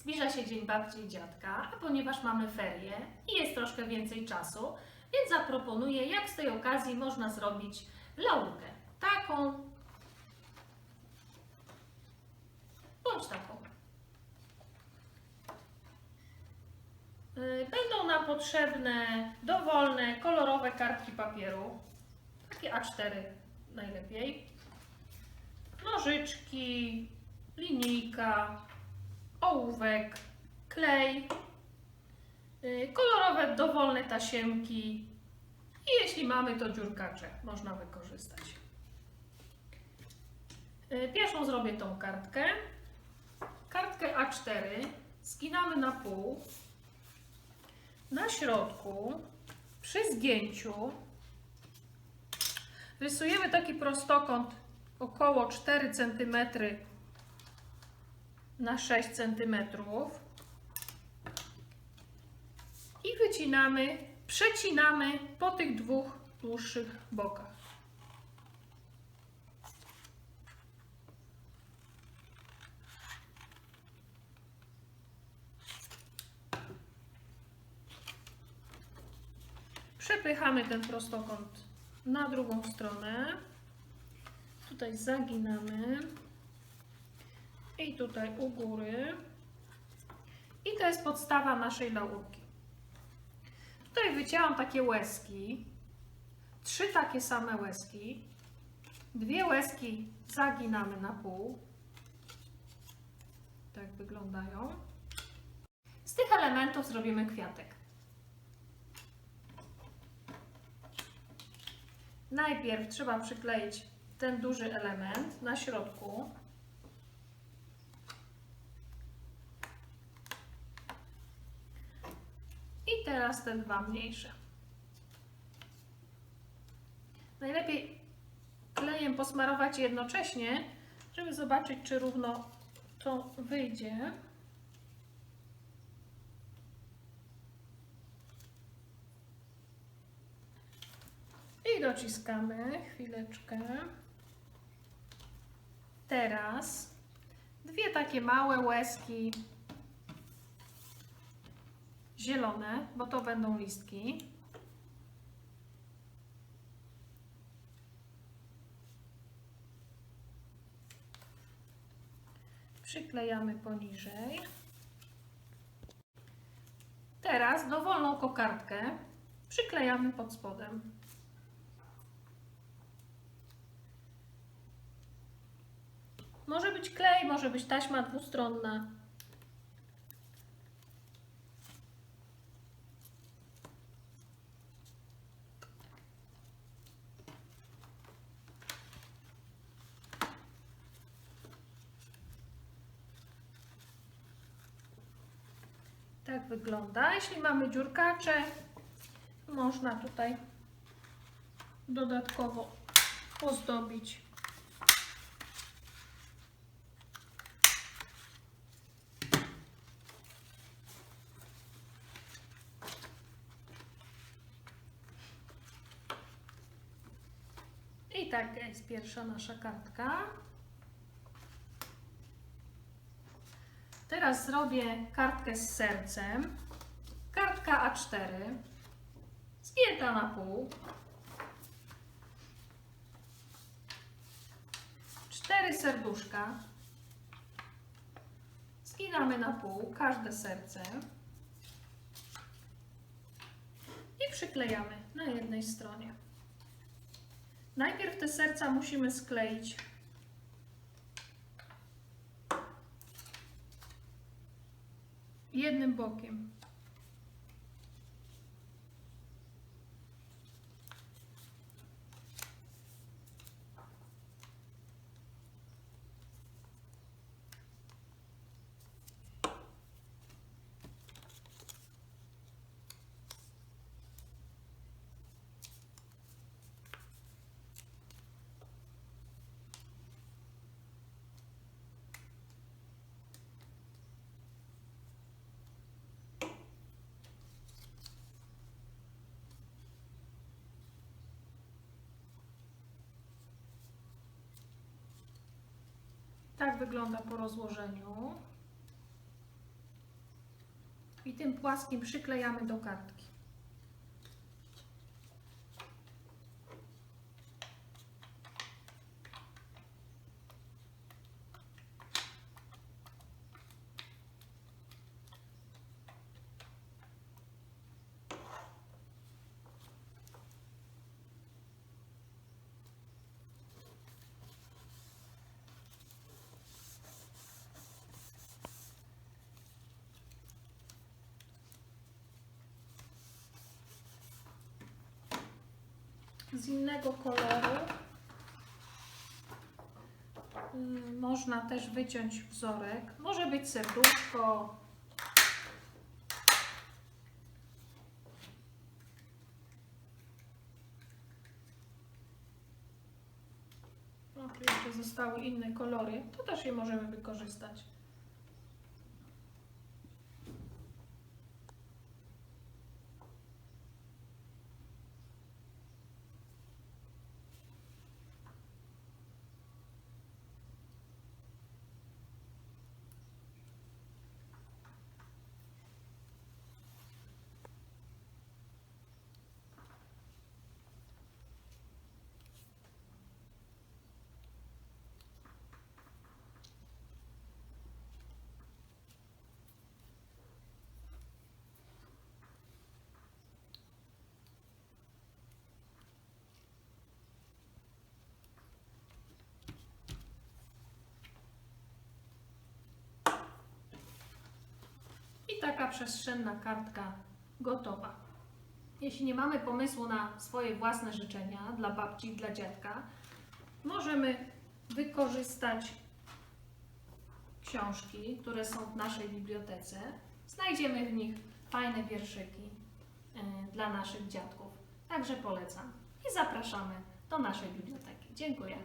Zbliża się dzień babci i dziadka, a ponieważ mamy ferie i jest troszkę więcej czasu, więc zaproponuję, jak z tej okazji można zrobić laurkę. Taką bądź taką. Y, Będą nam potrzebne dowolne, kolorowe kartki papieru. Takie A4 najlepiej. Nożyczki, linijka, ołówek, klej, y, kolorowe, dowolne tasiemki i jeśli mamy to dziurkacze, można wykorzystać. Y, Pierwszą zrobię tą kartkę. Kartkę A4 zginamy na pół. Na środku, przy zgięciu, rysujemy taki prostokąt około 4 cm na 6 cm i wycinamy, przecinamy po tych dwóch dłuższych bokach. Przepychamy ten prostokąt na drugą stronę. Tutaj zaginamy. I tutaj u góry. I to jest podstawa naszej laurki. Tutaj wycięłam takie łezki. Trzy takie same łezki. Dwie łezki zaginamy na pół. Tak wyglądają. Z tych elementów zrobimy kwiatek. Najpierw trzeba przykleić ten duży element na środku. I teraz te dwa mniejsze. Najlepiej klejem posmarować jednocześnie, żeby zobaczyć, czy równo to wyjdzie. I dociskamy chwileczkę. Teraz dwie takie małe łezki zielone, bo to będą listki. Przyklejamy poniżej. Teraz dowolną kokardkę przyklejamy pod spodem. Może być klej, może być taśma dwustronna. Tak wygląda. Jeśli mamy dziurkacze, można tutaj dodatkowo ozdobić. I tak jest pierwsza nasza kartka. Teraz zrobię kartkę z sercem. Kartka A4. Zgięta na pół. Cztery serduszka. Zginamy na pół każde serce. I przyklejamy na jednej stronie. Najpierw te serca musimy skleić jednym bokiem. Tak wygląda po rozłożeniu. I tym płaskim przyklejamy do kartki. Z innego koloru. Mm, Można też wyciąć wzorek. Może być serduszko. Jeszcze zostały inne kolory. To też je możemy wykorzystać. Taka przestrzenna kartka gotowa. Jeśli nie mamy pomysłu na swoje własne życzenia dla babci, dla dziadka, możemy wykorzystać książki, które są w naszej bibliotece. Znajdziemy w nich fajne wierszyki e, dla naszych dziadków. Także polecam i zapraszamy do naszej biblioteki. Dziękuję.